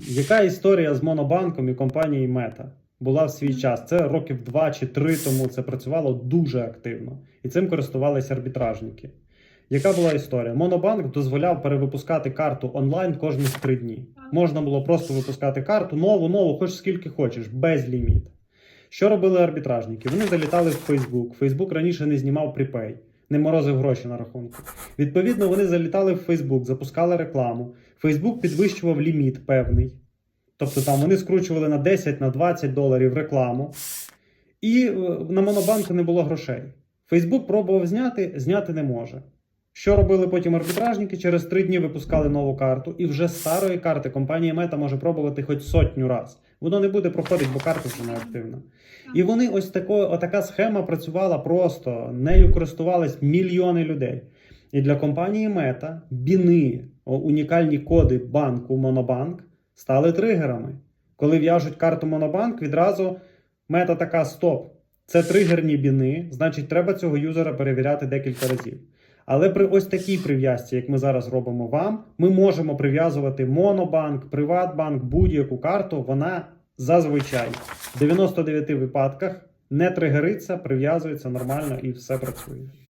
Яка історія з Монобанком і компанією Мета була в свій час? Це років два чи три тому це працювало дуже активно, і цим користувалися арбітражники. Яка була історія? Монобанк дозволяв перевипускати карту онлайн кожних три дні. Можна було просто випускати карту нову, нову, хоч скільки хочеш, без ліміт. Що робили арбітражники? Вони залітали в Facebook. Facebook раніше не знімав припей, не морозив гроші на рахунку. Відповідно, вони залітали в Facebook, запускали рекламу. Facebook підвищував ліміт певний. Тобто там вони скручували на 10 на 20 доларів рекламу. І е, на монобанку не було грошей. Facebook пробував зняти, зняти не може. Що робили потім арбітражники? Через три дні випускали нову карту, і вже з старої карти компанія Мета може пробувати хоч сотню раз. Воно не буде проходити, бо карта вже не активна. І вони ось тако, отака схема працювала просто. Нею користувались мільйони людей. І для компанії Мета біни, унікальні коди банку Монобанк стали тригерами. Коли в'яжуть карту Монобанк, відразу мета така: стоп. Це тригерні біни, значить, треба цього юзера перевіряти декілька разів. Але при ось такій прив'язці, як ми зараз робимо вам, ми можемо прив'язувати Монобанк, Приватбанк, будь-яку карту. Вона зазвичай в 99 випадках не тригериться, прив'язується нормально і все працює.